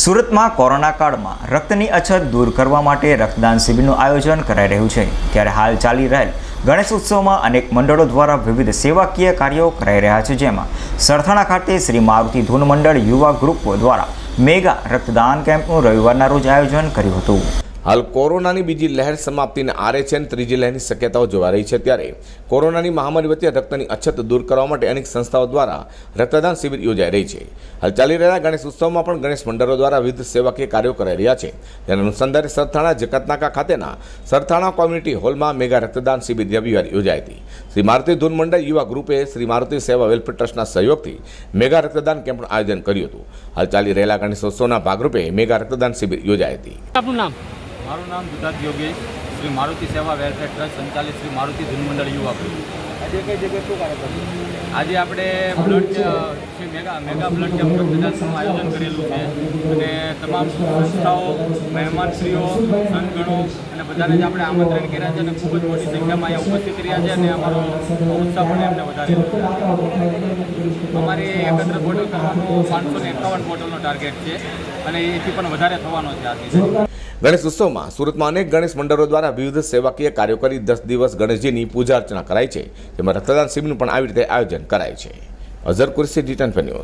સુરતમાં કોરોના કાળમાં રક્તની અછત દૂર કરવા માટે રક્તદાન શિબિરનું આયોજન કરાઈ રહ્યું છે. ત્યારે હાલ ચાલી રહેલ ગણેશ ઉત્સવમાં અનેક મંડળો દ્વારા વિવિધ સેવાકીય કાર્યો કરાઈ રહ્યા છે. જેમાં સરથાણા ખાતે શ્રી મારુતિ ધૂન મંડળ યુવા ગ્રુપ દ્વારા મેગા રક્તદાન કેમ્પનું રવિવારના રોજ આયોજન કર્યું હતું. હાલ કોરોનાની બીજી લહેર સમાપ્તિને આરે છે અને ત્રીજી લહેરની શક્યતાઓ જોવા રહી છે ત્યારે કોરોનાની મહામારી વચ્ચે રક્તની અછત દૂર કરવા માટે અનેક સંસ્થાઓ દ્વારા રક્તદાન શિબિર યોજાઈ રહી છે. હાલ ચાલી રહેલા ગણેશ ઉત્સવમાં પણ ગણેશ મંડળો દ્વારા વિવિધ સેવાકીય કાર્યો કરાઈ રહ્યા છે. જેના અનુસંધાને સરથાણા જકાતનાકા ખાતેના સરથાણા કોમ્યુનિટી હોલમાં મેગા રક્તદાન શિબિર રવિવારે યોજાઈ હતી. શ્રી મારુતિ ધૂન મંડળ યુવા ગ્રુપે શ્રી મારુતિ સેવા વેલફેર ટ્રસ્ટના સહયોગથી મેગા રક્તદાન કેમ્પનું આયોજન કર્યું હતું. હાલ ચાલી રહેલા ગણેશોત્સવના ભાગરૂપે મેગા રક્તદાન શિબિર યોજાઈ હતી. આપનું નામ? મારું નામ દુધાત યોગેશ શ્રી મારુતિ સેવા વેલફેર ટ્રસ્ટ સંચાલિત શ્રી મારુતિ ધનમંડળ યુવા ગ્રુપ. આજે કઈ જગ્યાએ શું કાર્યક્રમ? આજે આપણે blood Shri mega mega blood camp રક્તદાનનું આયોજન કરેલું છે અને તમામ સંસ્થાઓ, મહેમાનશ્રીઓ સંતગણો અને બધાને જ આપણે આમંત્રણ કર્યા છે અને ખૂબ જ મોટી સંખ્યામાં અહીંયા ઉપસ્થિત રહ્યા છે અને અમારો ઉત્સાહ પણ એમને વધારે અમારે એકત્ર બોટલ કરવાનો પાંચસો ને એકાવન બોટલનો ટાર્ગેટ છે અને એથી પણ વધારે થવાનો છે આથી ગણેશ ઉત્સવમાં સુરતમાં અનેક ગણેશ મંડળો દ્વારા વિવિધ સેવાકીય કાર્યો કરી દસ દિવસ ગણેશજીની પૂજા અર્ચના કરાય છે. જેમાં રક્તદાન શિબિરનું પણ આવી રીતે આયોજન કરાય છે. અઝર કુરશી ડિટન ન્યૂઝ